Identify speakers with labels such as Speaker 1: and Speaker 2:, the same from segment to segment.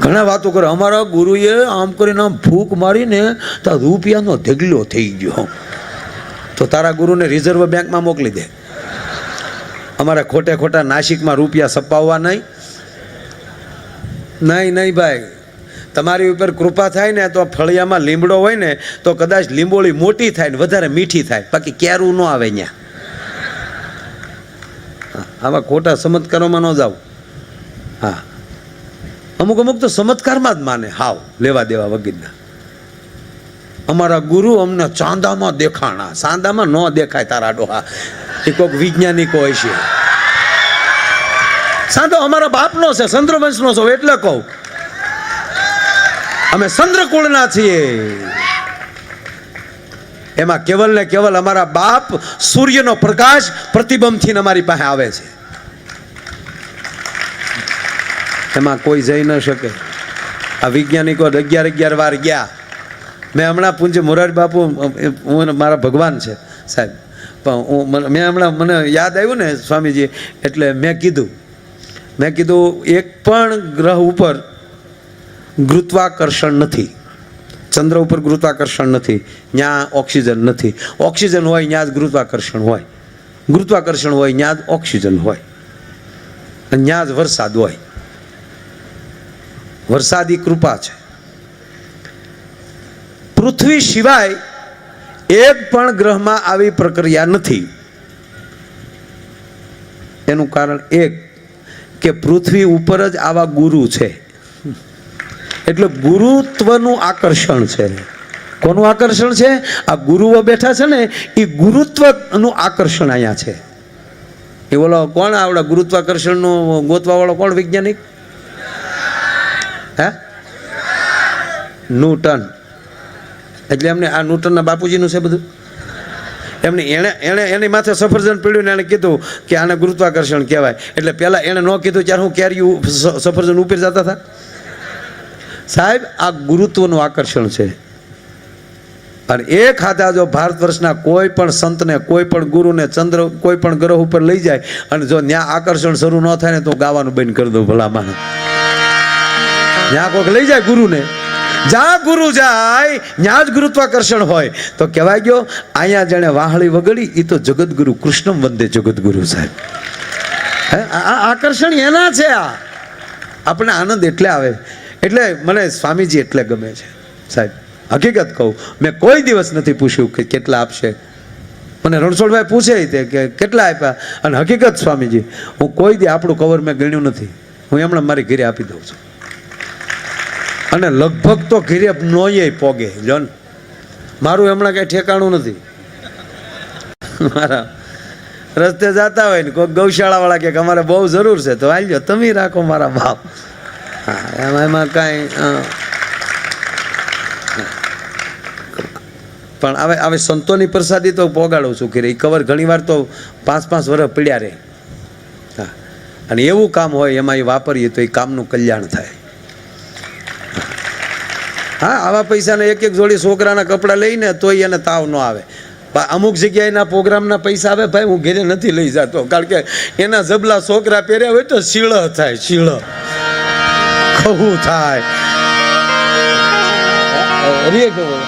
Speaker 1: ઘણા વાતો કરે. અમારા ગુરુએ આમ કરીને આમ ફૂંક મારીને તો રૂપિયાનો ઢગલો થઈ ગયો. તો તારા ગુરુને રિઝર્વ બેંકમાં મોકલી દે. અમારે ખોટે ખોટા નાસિકમાં રૂપિયા સપાવવા નહીં. નહીં નહીં ભાઈ. તમારી ઉપર કૃપા થાય ને તો ફળિયામાં લીમડો હોય ને તો કદાચ લીંબોળી મોટી થાય ને વધારે મીઠી થાય. બાકી ક્યારું ન આવે ત્યાં આવા ખોટા ચમત્કારોમાં ન જાવ હા. અમુક અમુક તો ચમત્કારમાં જ માને, હાવ, લેવા દેવા વગીરના. અમારા ગુરુ અમને ચાંદામાં દેખાણા, ચાંદામાં ન દેખાય તારા ડોહા. એ કોઈક વૈજ્ઞાનિકો હોય છે. સાંધો અમારા બાપનો છે, ચંદ્રવંશનો છો એટલે કહું. અમે ચંદ્રકુળના છીએ. એમાં કેવલ ને કેવલ અમારા બાપ સૂર્યનો પ્રકાશ પ્રતિબંધથી અમારી પાસે આવે છે. એમાં કોઈ જઈ ન શકે. આ વૈજ્ઞાનિકો અગિયાર અગિયાર વાર ગયા. મેં હમણાં પૂંજ મોરારી બાપુ, હું મારા ભગવાન છે, સાહેબ. પણ હું મેં હમણાં, મને યાદ આવ્યું ને સ્વામીજી, એટલે મેં કીધું મેં કીધું, એક પણ ગ્રહ ઉપર ગુરુત્વાકર્ષણ નથી. ચંદ્ર ઉપર ગુરુત્વાકર્ષણ નથી ત્યાં ઓક્સિજન નથી. ઓક્સિજન હોય ત્યાં જ ગુરુત્વાકર્ષણ હોય. ગુરુત્વાકર્ષણ હોય ત્યાં જ ઓક્સિજન હોય. ત્યાં જ વરસાદ હોય. વરસાદી કૃપા છે. પૃથ્વી સિવાય એક પણ ગ્રહમાં આવી પ્રક્રિયા નથી. એનું કારણ એક કે પૃથ્વી ઉપર જ આવા ગુરુ છે. એટલે ગુરુત્વનું આકર્ષણ છે. કોનું આકર્ષણ છે? આ ગુરુઓ બેઠા છે ને, એ ગુરુત્વનું આકર્ષણ અહીંયા છે. એ બોલો, કોણ આવડે ગુરુત્વાકર્ષણનું ગોતવા વાળો કોણ, વૈજ્ઞાનિક? હે? ન્યૂટન એટલે એમને આ ન્યૂટનના બાપુજીનું છે બધું? એમને એણે એણે એની માથે સફરજન પીડ્યું ને એણે કીધું કે આને ગુરુત્વાકર્ષણ કહેવાય. એટલે પહેલાં એણે ન કીધું ત્યારે હું કેરી સફરજન ઉપર જતા હતા. સાહેબ, આ ગુરુત્વનું આકર્ષણ છે. અને એ ખાધા જો ભારત વર્ષના કોઈ પણ સંતને, કોઈ પણ ગુરુને, ચંદ્ર, કોઈ પણ ગ્રહ ઉપર લઈ જાય અને જો ત્યાં આકર્ષણ શરૂ ન થાય ને તો ગાવાનું બંધ કરી દઉં ભલા માણસ ત્યાં કોઈક લઈ જાય ગુરુને, જ્યાં ગુરુ જાય, ત્યાં જ ગુરુત્વાકર્ષણ હોય. તો કહેવાય ગયો, અહીંયા જેણે વાહળી વગડી એ તો જગતગુરુ કૃષ્ણમ વંદે જગતગુરુ સાહેબ. હે, આ આકર્ષણ એના છે આ. આપણને આનંદ એટલે આવે. એટલે મને સ્વામીજી એટલે ગમે છે. સાહેબ, હકીકત કહું, મેં કોઈ દિવસ નથી પૂછ્યું કે કેટલા આપશે. મને રણછોડભાઈ પૂછે તે કે કેટલા આપ્યા? અને હકીકત સ્વામીજી, હું કોઈ દી આપણું કવર મેં ગણ્યું નથી. હું એમણે મારી ઘરે આપી દઉં છું. અને લગભગ તો ઘરે નોય પોગે, જોન. મારું હમણાં કંઈ ઠેકાણું નથી. મારા રસ્તે જતા હોય ને કોઈ ગૌશાળાવાળા કે અમારે બહુ જરૂર છે, તો આવી તમે રાખો મારા બાપ હા, એમાં એમાં કાંઈ પણ હવે હવે સંતોની પ્રસાદી તો પોગાડું છું કે કવર ઘણીવાર તો પાંચ પાંચ વર્ષ પીડ્યા રહે હા. અને એવું કામ હોય, એમાં એ વાપરીએ તો એ કામનું કલ્યાણ થાય. હા, આવા પૈસાને એક એક જોડી છોકરાના કપડાં લઈને તોય એને તાવ ન આવે. અમુક જગ્યાએના પ્રોગ્રામના પૈસા આવે, ભાઈ, હું ઘરે નથી લઈ જતો. કારણ કે એના જબલા છોકરા પહેર્યા હોય તો શીળ થાય, શીળ. ખવું થાય.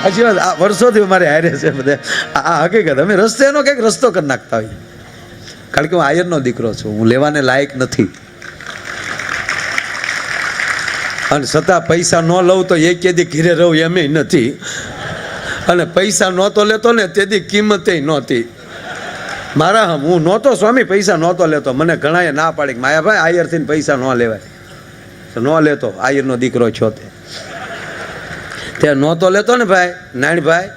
Speaker 1: હજી વાત, આ વર્ષોથી મારે હારે છે બધે. આ હકીકત, અમે રસ્તે એનો કંઈક રસ્તો કરી નાખતા હોઈએ. કારણ કે હું આયરનો દીકરો છું, હું લેવાને લાયક નથી. અને છતાં પૈસા ન લઉં તો એ કેદી ઘીરે રહું એમ નથી. અને પૈસા નહોતો લેતો ને તેથી કિંમતે નહોતી. મારા હું નહોતો સ્વામી, પૈસા નહોતો લેતો. મને ઘણાએ ના પાડી કે માયાભાઈ આયરથી પૈસા ન લેવાય. તો ન લેતો. આયરનો દીકરો છો તે. તે નહોતો લેતો ને ભાઈ નાણીભાઈ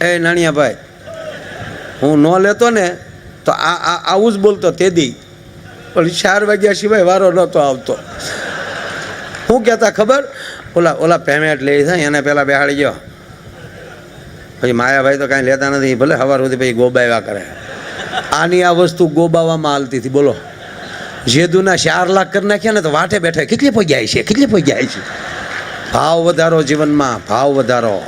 Speaker 1: એ નાણિયાભાઈ હું ન લેતો ને તો આ આવું જ બોલતો તેદી પણ ચાર વાગ્યા સિવાય વારો નહોતો આવતો. શું કહેતા ખબર? ઓલા ઓલા પેમેન્ટ લે છે, એને પહેલાં બેહાડી ગયો પછી માયાભાઈ તો કાંઈ લેતા નથી, ભલે સવાર સુધી પછી ગોબાવ્યા કરે. આની આ વસ્તુ ગોબાવામાં હાલતી હતી, બોલો. જેદુના ચાર લાખ કરી નાખ્યા ને તો વાટે બેઠા. કેટલી પગ્યા છે, કેટલી પગ્યા છે? ભાવ વધારો જીવનમાં, ભાવ વધારો.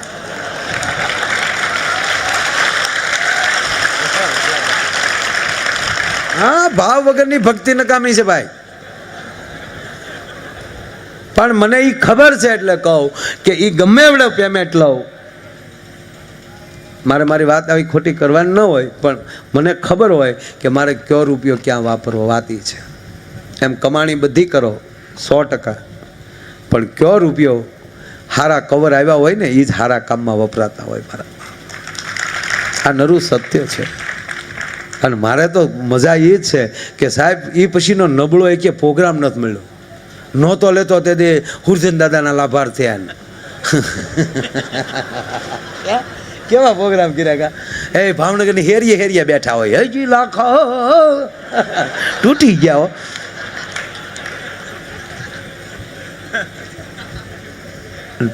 Speaker 1: હા, ભાવ વગરની ભક્તિ નકામી છે ભાઈ. પણ મને એ ખબર છે એટલે કહું કે એ ગમે એવડે પેમેન્ટ લઉં. મારે મારી વાત આવી ખોટી કરવાની ન હોય, પણ મને ખબર હોય કે મારે કયો રૂપિયો ક્યાં વાપરવો વાતી છે. એમ કમાણી બધી કરો, સો ટકા. પણ કયો રૂપિયો હારા કવર આવ્યા હોય ને એ જ હારા કામમાં વપરાતા હોય મારા. આ નરું સત્ય છે. અને મારે તો મજા એ જ છે કે સાહેબ એ પછીનો નબળો એ કે પ્રોગ્રામ નથી મળ્યો. નહોતો લેતો તે દે હુરજન દાદાના લાભાર થયા કેવા પ્રોગ્રામ કર્યા કા? એ ભાવનગરની હેરીએ હેરીએ બેઠા હોય. હજી લાખો તૂટી ગયા હો.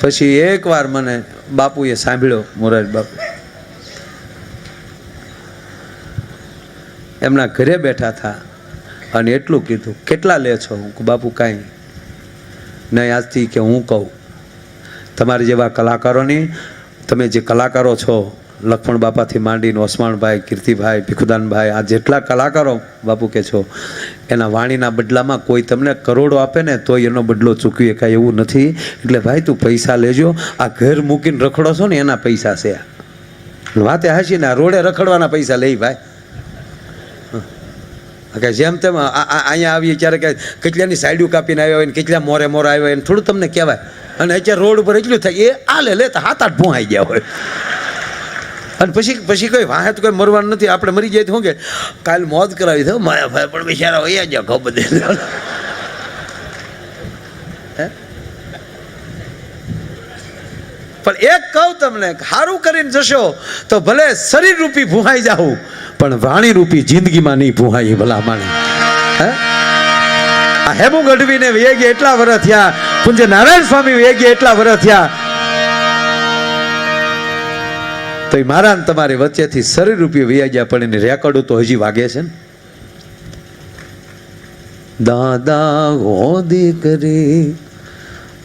Speaker 1: પછી એકવાર મને બાપુએ સાંભળ્યો મોરારી બાપુ. એમના ઘરે બેઠા હતા અને એટલું કીધું કેટલા લે છો? હું બાપુ કાંઈ નહીં આજથી કે હું કહું, તમારી જેવા કલાકારોની, તમે જે કલાકારો છો લક્ષ્મણ બાપાથી માંડીને ઓસમાણભાઈ, કીર્તિભાઈ, ભીખુદાનભાઈ, આ જેટલા કલાકારો બાપુ કે છો, એના વાણીના બદલામાં કોઈ તમને કરોડો આપે ને, તોય એનો બદલો ચૂકવી કાંઈ એવું નથી એટલે ભાઈ, તું પૈસા લેજો, આ ઘર મૂકીને રખડો છો ને, એના પૈસા છે. વાતે હાસી ને, આ રોડે રખડવાના પૈસા લઈ ભાઈ કે જેમ તેમ અહીંયા આવીએ ત્યારે કે કેટલાની સાઈડું કાપીને આવ્યા હોય ને કેટલા મોરે મોરે આવ્યા હોય ને થોડું તમને કહેવાય. અને અત્યારે રોડ ઉપર એટલું થાય, એ આ લે તો હાથ આઠ ભૂહાઈ ગયા હોય. અને પછી પછી કોઈ વાહે તો કોઈ મરવાનું નથી. આપણે મરી જાય તો શું કે, કાલ મોત કરાવી દો માયા ભાઈ પણ બિચારા હોય જ ખબર દે હે? પણ એક કહું તમને સારું કરીને જશો તો ભલે શરીર રૂપી ભૂહાઈ જાવું પણ વાણી રૂપી જિંદગીમાં નહીં ભૂહાઈ, ભલા માણે. હે? આ હેમુ ગઢવીને વેગે એટલા વર્ષ થયા પૂજ્ય નારાયણ સ્વામી વેગે એટલા વર્ષ થયા. તો એ મારા તમારી વચ્ચેથી શરીર રૂપી વ્યાજ્યા પણ એની રેકોર્ડ તો હજી વાગે છે ને. દાદા હો દીકરી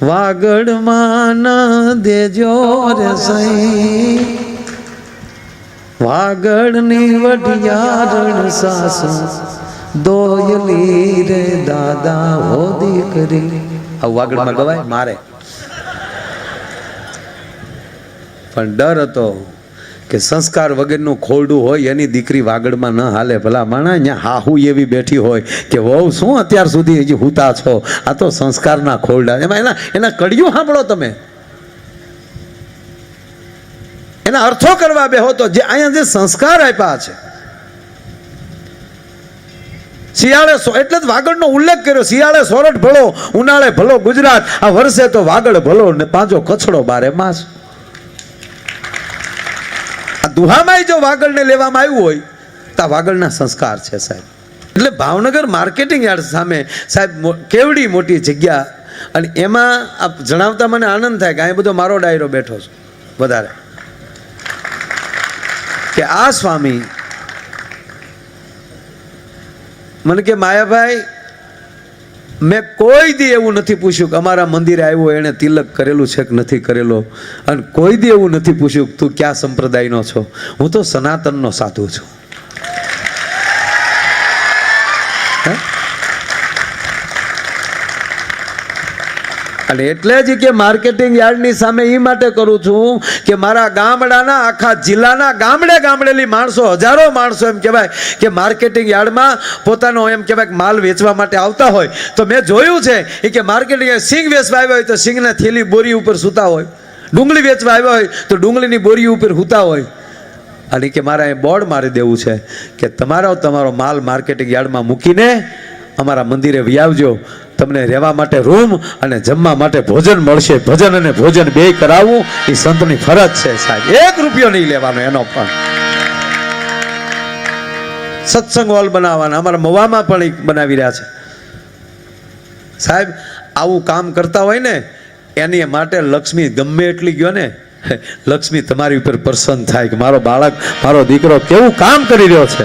Speaker 1: વાગડમાં ન દેજો રે સહી વાગડની વઢિયારણ સાસુ દોયલી રે દાદા હો દીકરી. આ વાગડમાં ગવાય? મારે. પણ ડર હતો. કે સંસ્કાર વગરનું ખોરડું હોય, એની દીકરી વાગડમાં ન હાલે. ભલા માણા અહીંયા હાહુ એવી બેઠી હોય કે, વહુ, શું અત્યાર સુધી હજી હુતા છો? આ તો સંસ્કારના ખોરડા. એમાં એના એના કડિયું સાંભળો તમે. એના અર્થો કરવા બેહો તો જે, અહીંયા જે સંસ્કાર આપ્યા છે. શિયાળે એટલે જ વાગડનો ઉલ્લેખ કર્યો, શિયાળે સોરઠ ભલો ઉનાળે ભલો ગુજરાત. આ વર્ષે તો વાગડ ભલો ને પાંચો કચડો બારે માસ. આ દુહામાં જો વાગડને લેવામાં આવ્યું હોય, તો આ વાગડના સંસ્કાર છે સાહેબ. એટલે ભાવનગર માર્કેટિંગ યાર્ડ સામે સાહેબ કેવડી મોટી જગ્યા અને એમાં આપ જણાવતા મને આનંદ થાય કે અહીં બધો મારો ડાયરો બેઠો છે, વધારે. કે આ સ્વામી, મને કે, માયાભાઈ મેં કોઈ દી એવું નથી પૂછ્યું કે અમારા મંદિરે આવ્યો, એણે તિલક કરેલું છે કે નથી કરેલો? અને કોઈ દી એવું નથી પૂછ્યું તું ક્યાં સંપ્રદાયનો છો? હું તો સનાતનનો સાધુ છું. અને એટલે જ કે માર્કેટિંગ યાર્ડની સામે એ માટે કરું છું કે મારા ગામડાના, આખા જિલ્લાના ગામડે ગામડેલી માણસો, હજારો માણસો એમ કહેવાય કે માર્કેટિંગ યાર્ડમાં પોતાનો એમ કહેવાય માલ વેચવા માટે આવતા હોય. તો મેં જોયું છે એ કે માર્કેટિંગ સિંગ વેચવા આવ્યા હોય તો સિંગના થેલી બોરી ઉપર સૂતા હોય. ડુંગળી વેચવા આવ્યા હોય તો ડુંગળીની બોરી ઉપર સૂતા હોય. અને કે મારે એ બોર્ડ મારી દેવું છે કે તમારો તમારો માલ માર્કેટિંગ યાર્ડમાં મૂકીને અમારા મંદિરે વ્યાવજો. તમને રહેવા માટે રૂમ અને જમવા માટે ભોજન મળશે. ભજન અને ભોજન બે કરાવવું એ સંતની ફરજ છે સાહેબ. એક રૂપિયો નહીં લેવાનો એનો પણ. સત્સંગ હોલ બનાવવાના. અમારા મવામાં પણ એક બનાવી રહ્યા છે. સાહેબ, આવું કામ કરતા હોય ને, એની માટે લક્ષ્મી ગમે એટલી ગયો ને, લક્ષ્મી તમારી ઉપર પ્રસન્ન થાય કે મારો બાળક, મારો દીકરો કેવું કામ કરી રહ્યો છે.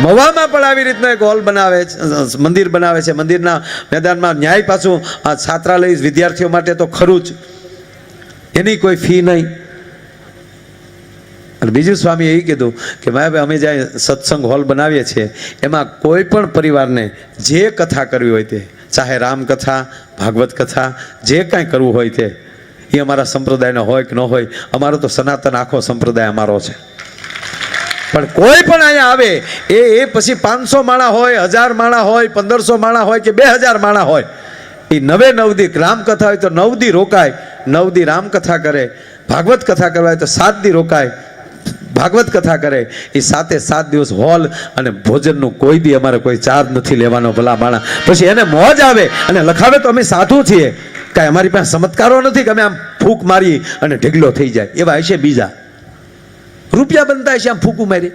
Speaker 1: મવામાં પણ આવી રીતનો એક હોલ બનાવે છે મંદિર બનાવે છે. મંદિરના મેદાનમાં ન્યાય પાછું, આ છાત્રાલય વિદ્યાર્થીઓ માટે તો ખરું જ. એની કોઈ ફી નહીં. અને બીજું સ્વામી એ કીધું કે ભાઈ, અમે જ્યાં સત્સંગ હોલ બનાવીએ છીએ, એમાં કોઈ પણ પરિવારને જે કથા કરવી હોય તે, ચાહે રામકથા, ભાગવત કથા, જે કાંઈ કરવું હોય તે, એ અમારા સંપ્રદાયનો હોય કે ન હોય, અમારો તો સનાતન આખો સંપ્રદાય અમારો છે. પણ કોઈ પણ અહીંયા આવે, એ એ પછી પાંચસો માળા હોય, હજાર માળા હોય, પંદરસો માળા હોય કે બે હજાર માળા હોય, એ નવે નવદી રામકથા હોય તો નવદી રોકાય, નવદી રામકથા કરે, ભાગવત કથા કરવા હોય તો સાત દી રોકાય, ભાગવત કથા કરે, એ સાતે સાત દિવસ હોલ અને ભોજનનું કોઈ દી અમારે કોઈ ચાર્જ નથી લેવાનો ભલા માણા. પછી એને મોજ આવે અને લખાવે તો અમે સાધુ છીએ. કાંઈ અમારી પાસે ચમત્કારો નથી કે અમે આમ ફૂંક મારી અને ઢીગલો થઈ જાય. એવા હશે બીજા. રૂપિયા બનતા છે આમ ફૂકું મારી.